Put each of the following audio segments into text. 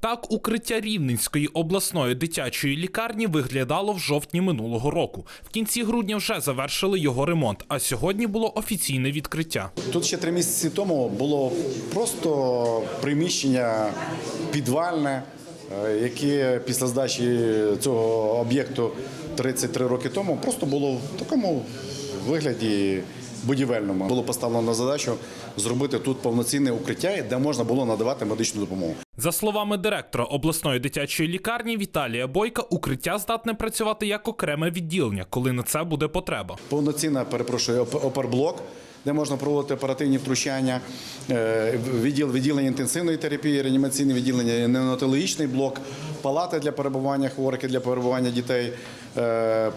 Так, укриття Рівненської обласної дитячої лікарні виглядало в жовтні минулого року. В кінці грудня вже завершили його ремонт, а сьогодні було офіційне відкриття. Тут ще три місяці тому було просто приміщення підвальне, е, яке після здачі цього об'єкту 33 роки тому просто було в такому вигляді будівельному. Було поставлено на задачу зробити тут повноцінне укриття, де можна було надавати медичну допомогу. За словами директора обласної дитячої лікарні Віталія Бойка, укриття здатне працювати як окреме відділення, коли на це буде потреба. Повноцінна, перепрошую, оперблок, де можна проводити оперативні втручання, е, відділ відділення інтенсивної терапії, реанімаційне відділення, неонатологічний блок, палати для перебування хворих і для перебування дітей. Е,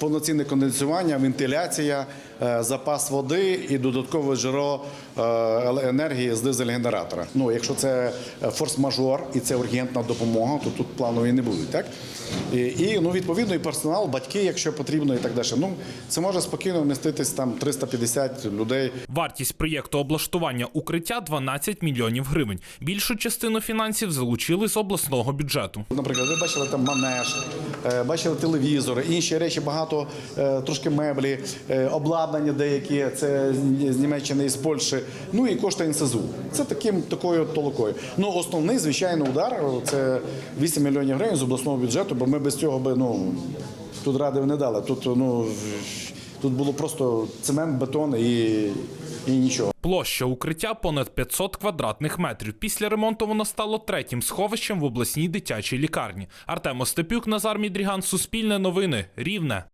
Повноцінне конденсування, вентиляція, е, запас води і додаткове джерело е, енергії з дизель-генератора. Ну, якщо це форс-мажор і це ургентна допомога, то тут планові не будуть. Так? І, і ну, відповідно і персонал, батьки, якщо потрібно, і так далі. Ну, це може спокійно вміститись там 350 людей. Вартість проєкту облаштування укриття 12 мільйонів гривень. Більшу частину фінансів залучили з обласного бюджету. Наприклад, ви бачили там манеж, бачили телевізори, інші речі, багато е, трошки меблі, е, обладнання деякі, це з- Німеччини і з Польщі. Ну і кошти НСЗУ. Це таким такою толокою. Ну основний, звичайно, удар це 8 мільйонів гривень з обласного бюджету, бо ми без цього би ну тут ради не дали. Тут ну тут було просто цемент, бетон і, і нічого. Площа укриття понад 500 квадратних метрів. Після ремонту воно стало третім сховищем в обласній дитячій лікарні. Артем Остепюк, Назар Мідріган, Суспільне новини, Рівне.